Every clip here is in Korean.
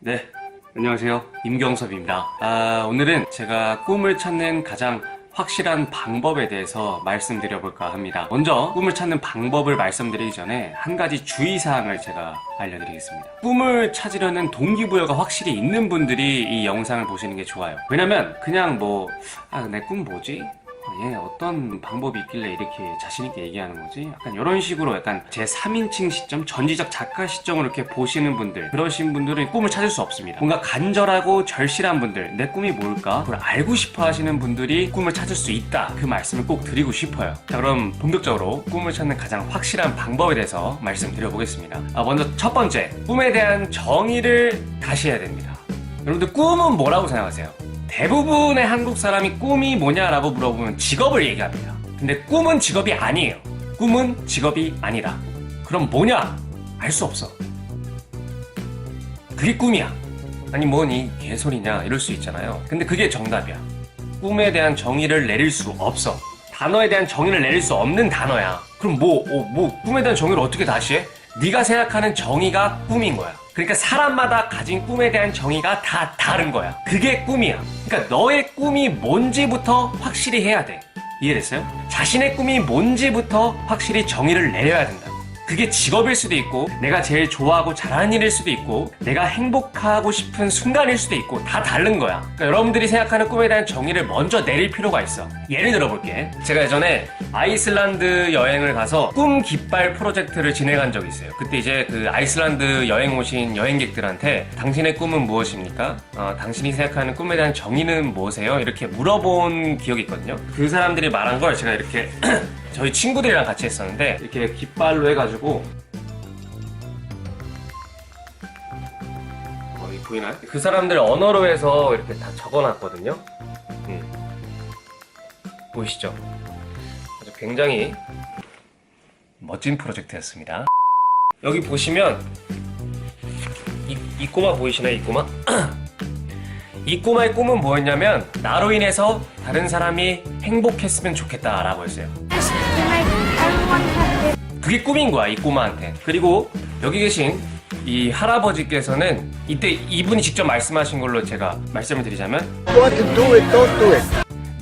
네, 안녕하세요. 임경섭입니다. 아, 오늘은 제가 꿈을 찾는 가장 확실한 방법에 대해서 말씀드려볼까 합니다. 먼저 꿈을 찾는 방법을 말씀드리기 전에 한 가지 주의사항을 제가 알려드리겠습니다. 꿈을 찾으려는 동기부여가 확실히 있는 분들이 이 영상을 보시는 게 좋아요. 왜냐면 그냥 뭐, 아, 내 꿈 뭐지? 얘 어떤 방법이 있길래 이렇게 자신있게 얘기하는 거지? 약간 이런 식으로 약간 제 3인칭 시점, 전지적 작가 시점으로 이렇게 보시는 분들, 그러신 분들은 꿈을 찾을 수 없습니다. 뭔가 간절하고 절실한 분들, 내 꿈이 뭘까? 그걸 알고 싶어 하시는 분들이 꿈을 찾을 수 있다. 그 말씀을 꼭 드리고 싶어요. 자, 그럼 본격적으로 꿈을 찾는 가장 확실한 방법에 대해서 말씀드려보겠습니다. 아, 먼저 첫 번째, 꿈에 대한 정의를 다시 해야 됩니다. 여러분들 꿈은 뭐라고 생각하세요? 대부분의 한국 사람이 꿈이 뭐냐라고 물어보면 직업을 얘기합니다. 근데 꿈은 직업이 아니에요. 꿈은 직업이 아니다. 그럼 뭐냐? 알 수 없어. 그게 꿈이야. 아니 뭐니 개소리냐 이럴 수 있잖아요. 근데 그게 정답이야. 꿈에 대한 정의를 내릴 수 없어. 단어에 대한 정의를 내릴 수 없는 단어야. 그럼 뭐, 어, 뭐 꿈에 대한 정의를 어떻게 다시 해? 네가 생각하는 정의가 꿈인 거야. 그러니까 사람마다 가진 꿈에 대한 정의가 다 다른 거야. 그게 꿈이야. 그러니까 너의 꿈이 뭔지부터 확실히 해야 돼. 이해됐어요? 자신의 꿈이 뭔지부터 확실히 정의를 내려야 된다. 그게 직업일 수도 있고, 내가 제일 좋아하고 잘하는 일일 수도 있고, 내가 행복하고 싶은 순간일 수도 있고, 다 다른 거야. 그러니까 여러분들이 생각하는 꿈에 대한 정의를 먼저 내릴 필요가 있어. 예를 들어볼게. 제가 예전에 아이슬란드 여행을 가서 꿈 깃발 프로젝트를 진행한 적이 있어요. 그때 이제 그 아이슬란드 여행 오신 여행객들한테 당신의 꿈은 무엇입니까? 어, 당신이 생각하는 꿈에 대한 정의는 무엇이에요? 이렇게 물어본 기억이 있거든요. 그 사람들이 말한 걸 제가 이렇게 저희 친구들이랑 같이 했었는데 이렇게 깃발로 해가지고 어, 이 보이나요? 그 사람들 언어로 해서 이렇게 다 적어놨거든요. 음. 보이시죠? 아주 굉장히 멋진 프로젝트였습니다. 여기 보시면 이, 이 꼬마 보이시나요? 이 꼬마? 이 꼬마의 꿈은 뭐였냐면 나로 인해서 다른 사람이 행복했으면 좋겠다라고 했어요. 그게 꿈인 거야 이 꼬마한테. 그리고 여기 계신 이 할아버지께서는 이때 이분이 직접 말씀하신 걸로 제가 말씀을 드리자면 to do it, don't do it.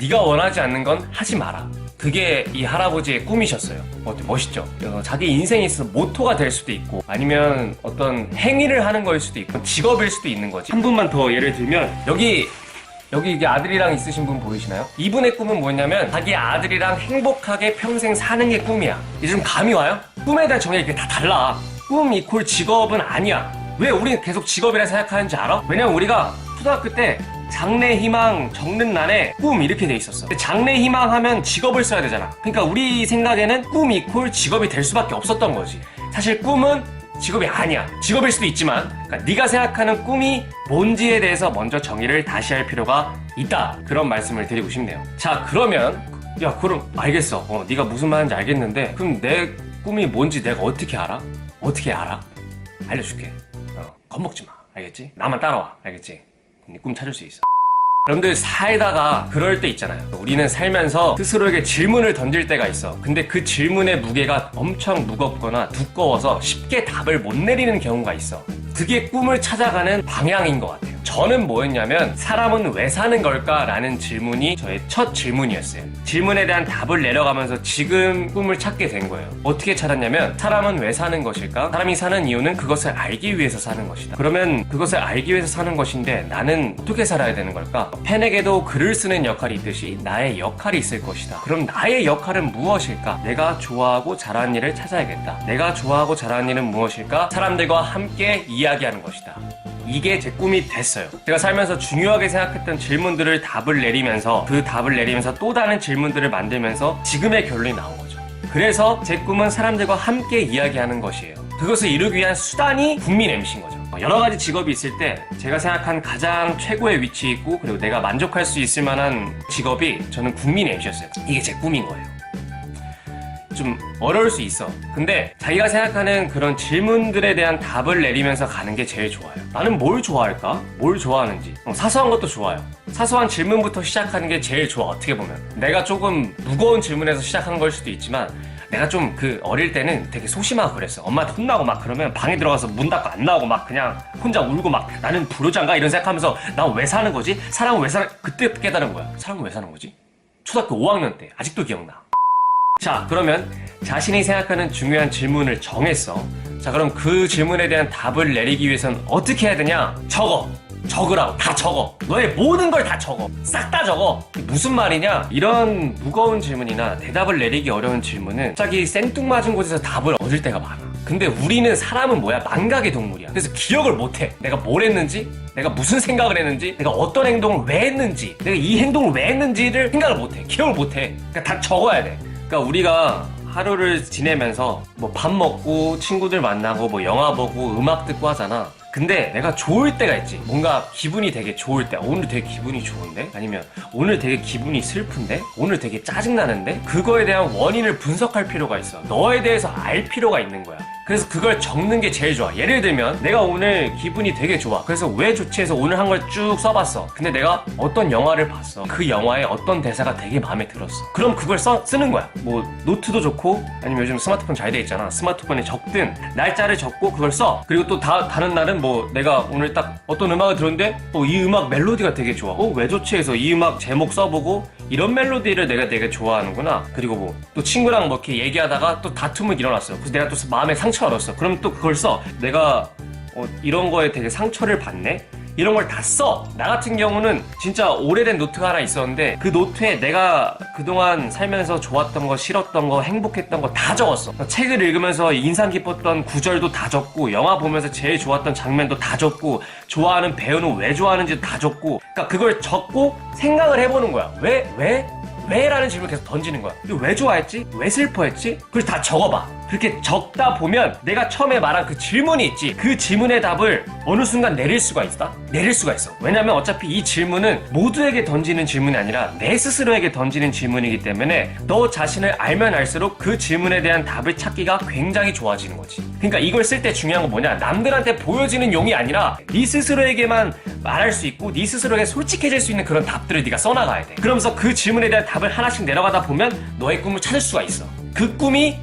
네가 원하지 않는 건 하지 마라. 그게 이 할아버지의 꿈이셨어요. 어때 멋있죠? 어, 자기 인생에 있어서 모토가 될 수도 있고 아니면 어떤 행위를 하는 거일 수도 있고 직업일 수도 있는 거지. 한 분만 더 예를 들면 여기 여기 이게 아들이랑 있으신 분 보이시나요? 이분의 꿈은 뭐냐면 자기 아들이랑 행복하게 평생 사는 게 꿈이야. 좀 감이 와요? 꿈에 대한 정의가 이게 다 달라. 꿈 이콜 직업은 아니야. 왜 우리는 계속 직업이라 생각하는지 알아? 왜냐면 우리가 초등학교 때 장래 희망 적는 난에 꿈 이렇게 돼 있었어. 장래 희망 하면 직업을 써야 되잖아. 그러니까 우리 생각에는 꿈 이콜 직업이 될 수밖에 없었던 거지. 사실 꿈은 직업이 아니야. 직업일 수도 있지만, 그러니까 네가 생각하는 꿈이 뭔지에 대해서 먼저 정의를 다시 할 필요가 있다. 그런 말씀을 드리고 싶네요. 자, 그러면 야, 그럼 알겠어. 어, 네가 무슨 말인지 알겠는데, 그럼 내 꿈이 뭔지 내가 어떻게 알아? 어떻게 알아? 알려줄게. 어, 겁먹지 마. 알겠지? 나만 따라와. 알겠지? 네 꿈 찾을 수 있어. 여러분들 살다가 그럴 때 있잖아요. 우리는 살면서 스스로에게 질문을 던질 때가 있어. 근데 그 질문의 무게가 엄청 무겁거나 두꺼워서 쉽게 답을 못 내리는 경우가 있어. 그게 꿈을 찾아가는 방향인 것 같아요. 저는 뭐였냐면 사람은 왜 사는 걸까 라는 질문이 저의 첫 질문이었어요. 질문에 대한 답을 내려가면서 지금 꿈을 찾게 된 거예요. 어떻게 찾았냐면 사람은 왜 사는 것일까? 사람이 사는 이유는 그것을 알기 위해서 사는 것이다. 그러면 그것을 알기 위해서 사는 것인데 나는 어떻게 살아야 되는 걸까? 팬에게도 글을 쓰는 역할이 있듯이 나의 역할이 있을 것이다. 그럼 나의 역할은 무엇일까? 내가 좋아하고 잘하는 일을 찾아야겠다. 내가 좋아하고 잘하는 일은 무엇일까? 사람들과 함께 이야기하는 것이다. 이게 제 꿈이 됐어요. 제가 살면서 중요하게 생각했던 질문들을 답을 내리면서 그 답을 내리면서 또 다른 질문들을 만들면서 지금의 결론이 나온 거죠. 그래서 제 꿈은 사람들과 함께 이야기하는 것이에요. 그것을 이루기 위한 수단이 국민 MC인 거죠. 여러 가지 직업이 있을 때 제가 생각한 가장 최고의 위치에 있고 그리고 내가 만족할 수 있을 만한 직업이 저는 국민 MC였어요. 이게 제 꿈인 거예요. 좀 어려울 수 있어. 근데 자기가 생각하는 그런 질문들에 대한 답을 내리면서 가는 게 제일 좋아요. 나는 뭘 좋아할까? 뭘 좋아하는지. 어, 사소한 것도 좋아요. 사소한 질문부터 시작하는 게 제일 좋아, 어떻게 보면. 내가 조금 무거운 질문에서 시작한 걸 수도 있지만, 내가 좀 그 어릴 때는 되게 소심하고 그랬어. 엄마한테 혼나고 막 그러면 방에 들어가서 문 닫고 안 나오고 막 그냥 혼자 울고 막 나는 불효자인가 이런 생각하면서 나 왜 사는 거지? 사람은 왜 사는 그때 깨달은 거야. 사람은 왜 사는 거지? 초등학교 5학년 때 아직도 기억나. 자, 그러면 자신이 생각하는 중요한 질문을 정했어. 자, 그럼 그 질문에 대한 답을 내리기 위해선 어떻게 해야 되냐? 적어. 적으라고. 다 적어. 너의 모든 걸 다 적어. 싹 다 적어. 무슨 말이냐? 이런 무거운 질문이나 대답을 내리기 어려운 질문은 갑자기 생뚱맞은 곳에서 답을 얻을 때가 많아. 근데 우리는 사람은 뭐야? 망각의 동물이야. 그래서 기억을 못해. 내가 뭘 했는지, 내가 무슨 생각을 했는지, 내가 어떤 행동을 왜 했는지, 내가 이 행동을 왜 했는지를 생각을 못해. 기억을 못해. 그러니까 다 적어야 돼. 그러니까 우리가 하루를 지내면서 뭐 밥 먹고 친구들 만나고 뭐 영화 보고 음악 듣고 하잖아. 근데 내가 좋을 때가 있지. 뭔가 기분이 되게 좋을 때. 어, 오늘 되게 기분이 좋은데? 아니면 오늘 되게 기분이 슬픈데? 오늘 되게 짜증나는데? 그거에 대한 원인을 분석할 필요가 있어. 너에 대해서 알 필요가 있는 거야. 그래서 그걸 적는 게 제일 좋아. 예를 들면 내가 오늘 기분이 되게 좋아. 그래서 왜 좋지 해서 오늘 한 걸 쭉 써봤어. 근데 내가 어떤 영화를 봤어. 그 영화의 어떤 대사가 되게 마음에 들었어. 그럼 그걸 써, 쓰는 거야. 뭐 노트도 좋고 아니면 요즘 스마트폰 잘 돼 있잖아. 스마트폰에 적든 날짜를 적고 그걸 써. 그리고 또 다, 다른 날은 뭐 내가 오늘 딱 어떤 음악을 들었는데 어, 이 음악 멜로디가 되게 좋아. 어, 왜 좋지 해서 이 음악 제목 써보고 이런 멜로디를 내가 되게 좋아하는구나. 그리고 뭐 또 친구랑 뭐 이렇게 얘기하다가 또 다툼을 일어났어. 그래서 내가 또 마음에 상처 를 얻었어. 그럼 또 그걸 써. 내가 어, 이런 거에 되게 상처를 받네? 이런 걸 다 써! 나 같은 경우는 진짜 오래된 노트가 하나 있었는데 그 노트에 내가 그동안 살면서 좋았던 거, 싫었던 거, 행복했던 거 다 적었어. 책을 읽으면서 인상 깊었던 구절도 다 적고, 영화 보면서 제일 좋았던 장면도 다 적고, 좋아하는 배우는 왜 좋아하는지도 다 적고, 그러니까 그걸 적고 생각을 해보는 거야. 왜? 왜? 왜? 라는 질문을 계속 던지는 거야. 왜 좋아했지? 왜 슬퍼했지? 그걸 다 적어봐. 그렇게 적다 보면 내가 처음에 말한 그 질문이 있지. 그 질문의 답을 어느 순간 내릴 수가 있다? 내릴 수가 있어. 왜냐면 어차피 이 질문은 모두에게 던지는 질문이 아니라 내 스스로에게 던지는 질문이기 때문에 너 자신을 알면 알수록 그 질문에 대한 답을 찾기가 굉장히 좋아지는 거지. 그러니까 이걸 쓸 때 중요한 건 뭐냐? 남들한테 보여지는 용이 아니라 네 스스로에게만 말할 수 있고 네 스스로에게 솔직해질 수 있는 그런 답들을 네가 써나가야 돼. 그러면서 그 질문에 대한 답을 하나씩 내려가다 보면 너의 꿈을 찾을 수가 있어. 그 꿈이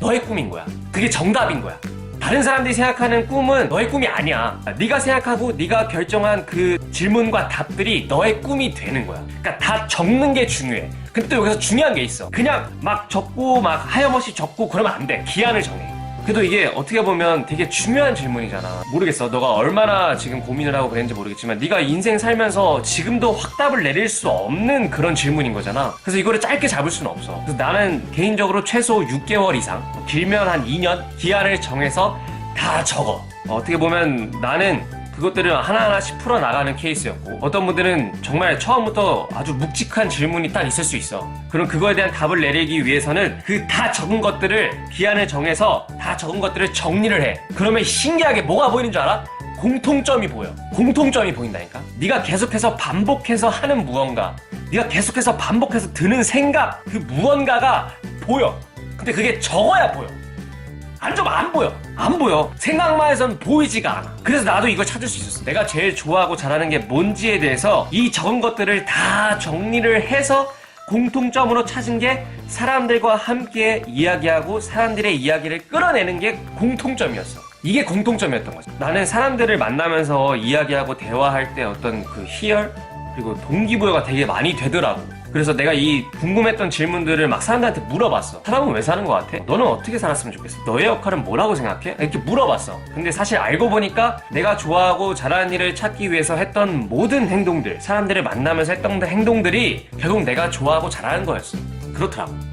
너의 꿈인 거야. 그게 정답인 거야. 다른 사람들이 생각하는 꿈은 너의 꿈이 아니야. 네가 생각하고 네가 결정한 그 질문과 답들이 너의 꿈이 되는 거야. 그러니까 다 적는 게 중요해. 근데 또 여기서 중요한 게 있어. 그냥 막 적고 막 하염없이 적고 그러면 안 돼. 기한을 정해. 그래도 이게 어떻게 보면 되게 중요한 질문이잖아. 모르겠어. 너가 얼마나 지금 고민을 하고 그랬는지 모르겠지만 네가 인생 살면서 지금도 확답을 내릴 수 없는 그런 질문인 거잖아. 그래서 이거를 짧게 잡을 수는 없어. 그래서 나는 개인적으로 최소 6개월 이상, 길면 한 2년 기한을 정해서 다 적어. 어떻게 보면 나는 그것들을 하나하나씩 풀어나가는 케이스였고 어떤 분들은 정말 처음부터 아주 묵직한 질문이 딱 있을 수 있어. 그럼 그거에 대한 답을 내리기 위해서는 그 다 적은 것들을 기한을 정해서 다 적은 것들을 정리를 해. 그러면 신기하게 뭐가 보이는 줄 알아? 공통점이 보여. 공통점이 보인다니까? 네가 계속해서 반복해서 하는 무언가 네가 계속해서 반복해서 드는 생각 그 무언가가 보여. 근데 그게 적어야 보여 안 좀 안 보여. 안 보여. 생각만 해서는 보이지가 않아. 그래서 나도 이걸 찾을 수 있었어. 내가 제일 좋아하고 잘하는 게 뭔지에 대해서 이 적은 것들을 다 정리를 해서 공통점으로 찾은 게 사람들과 함께 이야기하고 사람들의 이야기를 끌어내는 게 공통점이었어. 이게 공통점이었던 거지. 나는 사람들을 만나면서 이야기하고 대화할 때 어떤 그 희열 그리고 동기부여가 되게 많이 되더라고. 그래서 내가 이 궁금했던 질문들을 막 사람들한테 물어봤어. 사람은 왜 사는 것 같아? 너는 어떻게 살았으면 좋겠어? 너의 역할은 뭐라고 생각해? 이렇게 물어봤어. 근데 사실 알고 보니까 내가 좋아하고 잘하는 일을 찾기 위해서 했던 모든 행동들, 사람들을 만나면서 했던 행동들이 결국 내가 좋아하고 잘하는 거였어. 그렇더라고.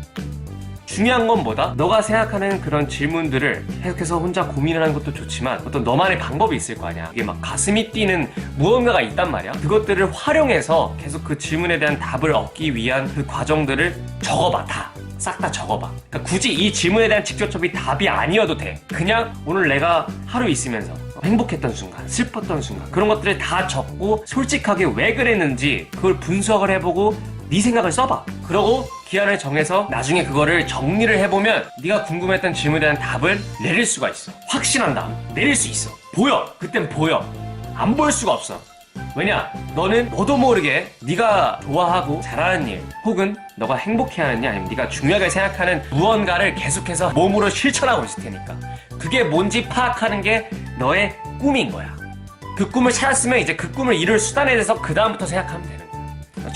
중요한 건 뭐다? 너가 생각하는 그런 질문들을 계속해서 혼자 고민을 하는 것도 좋지만 어떤 너만의 방법이 있을 거 아니야. 이게 막 가슴이 뛰는 무언가가 있단 말이야. 그것들을 활용해서 계속 그 질문에 대한 답을 얻기 위한 그 과정들을 적어봐, 다. 싹 다 적어봐. 그러니까 굳이 이 질문에 대한 직접적인 답이 아니어도 돼. 그냥 오늘 내가 하루 있으면서 행복했던 순간, 슬펐던 순간 그런 것들을 다 적고 솔직하게 왜 그랬는지 그걸 분석을 해보고 네 생각을 써봐. 그러고 기한을 정해서 나중에 그거를 정리를 해보면 네가 궁금했던 질문에 대한 답을 내릴 수가 있어. 확신한다. 내릴 수 있어. 보여. 그땐 보여. 안 보일 수가 없어. 왜냐? 너는 너도 모르게 네가 좋아하고 잘하는 일 혹은 너가 행복해하는 일 아니면 네가 중요하게 생각하는 무언가를 계속해서 몸으로 실천하고 있을 테니까 그게 뭔지 파악하는 게 너의 꿈인 거야. 그 꿈을 찾았으면 이제 그 꿈을 이룰 수단에 대해서 그 다음부터 생각하면 되는 거야.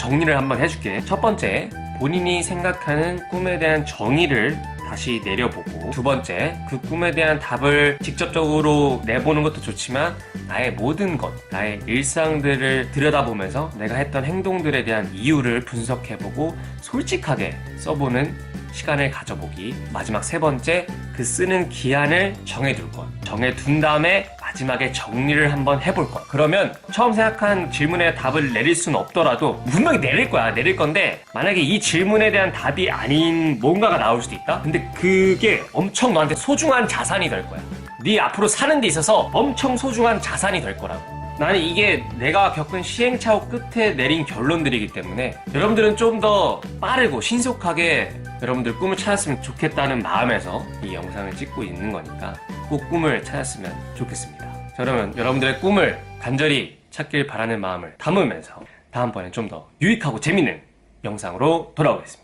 정리를 한번 해줄게. 첫 번째, 본인이 생각하는 꿈에 대한 정의를 다시 내려보고 두 번째, 그 꿈에 대한 답을 직접적으로 내보는 것도 좋지만 나의 모든 것, 나의 일상들을 들여다보면서 내가 했던 행동들에 대한 이유를 분석해보고 솔직하게 써보는 시간을 가져보기. 마지막 세 번째, 그 쓰는 기한을 정해둘 것. 정해둔 다음에 마지막에 정리를 한번 해볼 것. 그러면 처음 생각한 질문에 답을 내릴 수는 없더라도 분명히 내릴 거야. 내릴 건데 만약에 이 질문에 대한 답이 아닌 뭔가가 나올 수도 있다? 근데 그게 엄청 너한테 소중한 자산이 될 거야. 네 앞으로 사는 데 있어서 엄청 소중한 자산이 될 거라고. 나는 이게 내가 겪은 시행착오 끝에 내린 결론들이기 때문에 여러분들은 좀 더 빠르고 신속하게 여러분들 꿈을 찾았으면 좋겠다는 마음에서 이 영상을 찍고 있는 거니까 꼭 꿈을 찾았으면 좋겠습니다. 자, 그러면 여러분들의 꿈을 간절히 찾길 바라는 마음을 담으면서 다음번에 좀 더 유익하고 재밌는 영상으로 돌아오겠습니다.